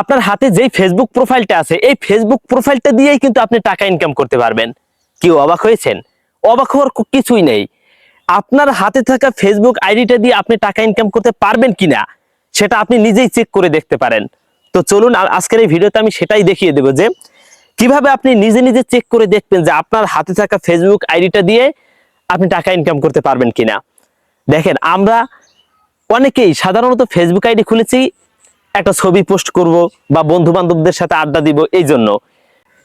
আপনার হাতে যেই ফেসবুক প্রোফাইলটা আছে, এই ফেসবুক প্রোফাইলটা দিয়েই কিন্তু আপনি টাকা ইনকাম করতে পারবেন। কেউ অবাক হয়েছেন? অবাক হওয়ার কিছুই নেই। আপনার হাতে থাকা ফেসবুক আইডিটা দিয়ে আপনি টাকা ইনকাম করতে পারবেন কিনা, সেটা আপনি নিজেই চেক করে দেখতে পারেন। তো চলুন আজকের এই ভিডিওতে আমি সেটাই দেখিয়ে দেবো যে, কীভাবে আপনি নিজে নিজে চেক করে দেখবেন যে আপনার হাতে থাকা ফেসবুক আইডিটা দিয়ে আপনি টাকা ইনকাম করতে পারবেন কিনা। দেখেন, আমরা অনেকেই সাধারণত ফেসবুক আইডি খুলেছি একটা ছবি পোস্ট করব বা বন্ধু বান্ধবদের সাথে আড্ডা দিব এই জন্য।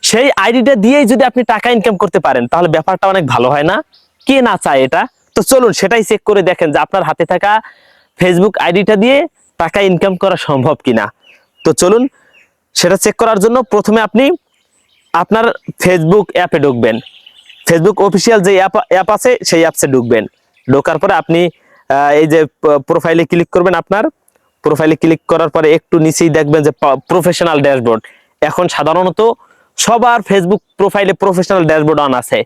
সেই আইডিটা দিয়েই যদি আপনি টাকা ইনকাম করতে পারেন, তাহলে ব্যাপারটা অনেক ভালো হয় না? কে না চায় এটা? তো চলুন সেটাই চেক করে দেখেন যে আপনার হাতে থাকা ফেসবুক আইডিটা দিয়ে টাকা ইনকাম করা সম্ভব কিনা। তো চলুন সেটা চেক করার জন্য প্রথমে আপনি আপনার ফেসবুক অ্যাপে ঢুকবেন। ফেসবুক অফিসিয়াল যে অ্যাপ অ্যাপ আছে, সেই অ্যাপসে ঢুকবেন। ঢোকার পরে আপনি এই যে প্রোফাইলে ক্লিক করবেন আপনার। প্রোফাইলে ক্লিক করার পরে একটু নিচেই দেখবেন যে প্রফেশনাল ড্যাশবোর্ড এখন সাধারণত সবার ফেসবুক প্রোফাইলে প্রফেশনাল ড্যাশবোর্ড অন আছে।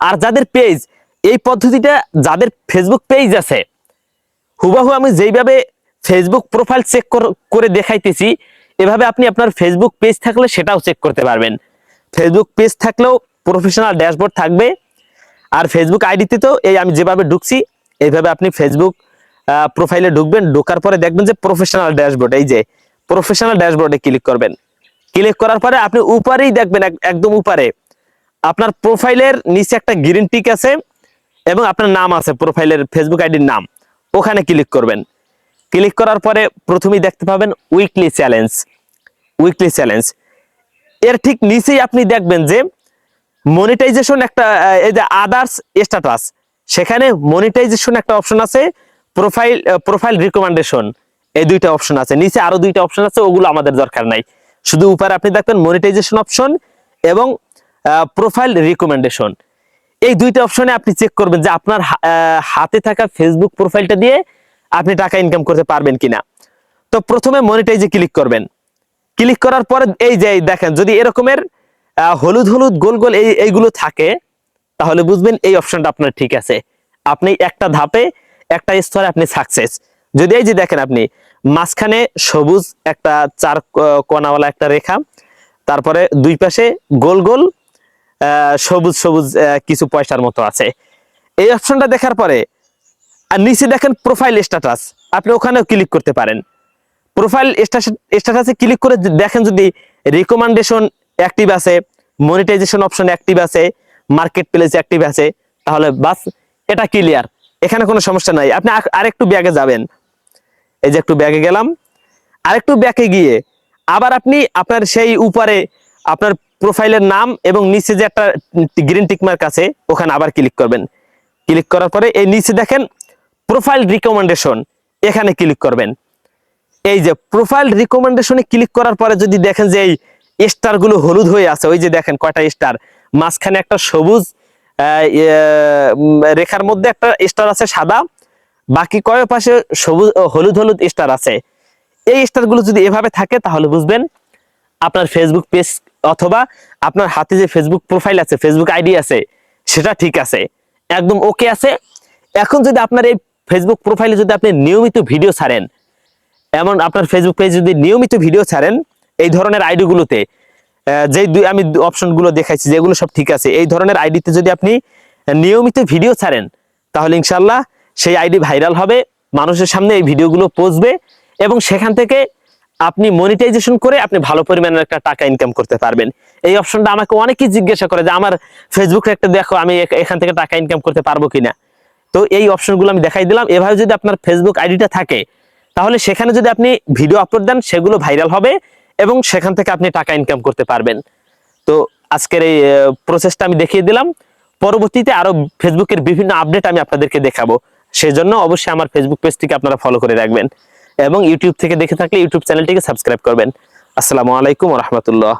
আর যাদের পেজ এই পদ্ধতিটা যাদের ফেসবুক পেজ আছে, হুবাহু আমি যেইভাবে ফেসবুক প্রোফাইল চেক করে দেখাইতেছি, এভাবে আপনি আপনার ফেসবুক পেজ থাকলে সেটাও চেক করতে পারবেন। ফেসবুক পেজ থাকলেও প্রফেশনাল ড্যাশবোর্ড থাকবে। আর ফেসবুক আইডিতে তো এই আমি যেভাবে ঢুকছি, এইভাবে আপনি ফেসবুক প্রোফাইলে ঢুকবেন, ঢোকার পরে দেখবেন যে প্রফেশনাল ড্যাশবোর্ড এই যে প্রফেশনাল ড্যাশবোর্ডে ক্লিক করবেন। ক্লিক করার পরে আপনি উপরেই দেখবেন একদম উপরে, আপনার প্রোফাইলের নিচে একটা গ্রিন টিক আছে এবং আপনার নাম আছে প্রোফাইলের ফেসবুক আইডির নাম, ওখানে ক্লিক করবেন। ক্লিক করার পরে প্রথমেই দেখতে পাবেন উইকলি চ্যালেঞ্জ উইকলি চ্যালেঞ্জ এর ঠিক নিচেই আপনি দেখবেন যে মনিটাইজেশন একটা এই যে আদার্স স্ট্যাটাস সেখানে মনিটাইজেশন একটা অপশন আছে প্রোফাইল প্রোফাইল রিকমেন্ডেশন এই দুইটা অপশন আছে। নিচে আরও দুইটা অপশন আছে, ওগুলো আমাদের দরকার নাই। শুধু উপরে আপনি দেখবেন মনিটাইজেশন অপশন এবং প্রোফাইল রিকমেন্ডেশন এই দুইটা অপশনে আপনি চেক করবেন যে আপনার হাতে থাকা ফেসবুক প্রোফাইলটা দিয়ে আপনি টাকা ইনকাম করতে পারবেন কিনা। তো প্রথমে মনিটাইজে ক্লিক করবেন। ক্লিক করার পরে এই যে, দেখেন, যদি এরকমের হলুদ হলুদ গোল গোল এই, এইগুলো থাকে, তাহলে বুঝবেন এই অপশনটা আপনার ঠিক আছে। আপনি একটা ধাপে একটা স্তরে আপনি সাকসেস যদি এই যে দেখেন আপনি, মাঝখানে সবুজ একটা চার কোনাওয়ালা একটা রেখা, তারপরে দুই পাশে গোল গোল সবুজ সবুজ কিছু পয়সার মতো আছে। এই অপশনটা দেখার পরে, আর নিচে দেখেন প্রোফাইল স্ট্যাটাস আপনি ওখানেও ক্লিক করতে পারেন। প্রোফাইল স্ট্যাটাসে ক্লিক করে দেখেন যদি রিকমেন্ডেশন অ্যাক্টিভ আছে মনিটাইজেশন অপশন অ্যাক্টিভ আছে মার্কেট প্লেস অ্যাক্টিভ আছে, তাহলে বাস, এটা ক্লিয়ার এখানে কোনো সমস্যা নাই। আপনি আরেকটু ব্যাগে যাবেন। এই যে একটু ব্যাগে গেলাম। আরেকটু ব্যাগে গিয়ে আবার আপনি আপনার সেই উপরে আপনার প্রোফাইলের নাম এবং নিচে যে একটা গ্রিন টিকমার্ক আছে, ওখানে আবার ক্লিক করবেন। ক্লিক করার পরে এই নিচে দেখেন প্রোফাইল রিকমেন্ডেশন এখানে ক্লিক করবেন। এই যে প্রোফাইল রিকমেন্ডেশনে ক্লিক করার পরে যদি দেখেন যে এই স্টারগুলো হলুদ হয়ে আছে, ওই যে দেখেন কয়টা স্টার মাঝখানে একটা সবুজ রেখার মধ্যে একটা স্টার আছে সাদা বাকি কয় পাশে সবুজ হলুদ হলুদ স্টার আছে। এই স্টারগুলো যদি এভাবে থাকে তাহলে বুঝবেন আপনার ফেসবুক পেজ অথবা আপনার হাতে যে ফেসবুক প্রোফাইল আছে ফেসবুক আইডি আছে সেটা ঠিক আছে একদম ওকে আছে। এখন যদি আপনার এই ফেসবুক প্রোফাইলে যদি আপনি নিয়মিত ভিডিও ছাড়েন এমন আপনার ফেসবুক পেজ যদি নিয়মিত ভিডিও ছাড়েন এই ধরনের আইডি গুলোতে আহ, যেই দুই আমি অপশনগুলো দেখাইছি, যেগুলো সব ঠিক আছে। এই ধরনের আইডিতে যদি আপনি নিয়মিত ভিডিও ছাড়েন, তাহলে ইনশাল্লাহ সেই আইডি ভাইরাল হবে, মানুষের সামনে এই ভিডিওগুলো পৌঁছবে এবং সেখান থেকে আপনি মনিটাইজেশন করে আপনি ভালো পরিমাণের একটা টাকা ইনকাম করতে পারবেন। এই অপশনটা আমাকে অনেকেই জিজ্ঞাসা করে যে, আমার ফেসবুকে একটা দেখো, আমি এখান থেকে টাকা ইনকাম করতে পারব কিনা? তো এই অপশনগুলো আমি দেখাই দিলাম। এভাবে যদি আপনার ফেসবুক আইডিটা থাকে, তাহলে সেখানে যদি আপনি ভিডিও আপলোড দেন, সেগুলো ভাইরাল হবে। এবং সেখান থেকে আপনি টাকা ইনকাম করতে পারবেন। তো আজকের এই প্রসেসটা আমি দেখিয়ে দিলাম। পরবর্তীতে আরও ফেসবুকের বিভিন্ন আপডেট আমি আপনাদেরকে দেখাবো। সেজন্য অবশ্যই আমার ফেসবুক পেজটিকে আপনারা ফলো করে রাখবেন। এবং ইউটিউব থেকে দেখে থাকলে ইউটিউব চ্যানেলটিকে সাবস্ক্রাইব করবেন। আসসালামু আলাইকুম রহমতুল্লাহ।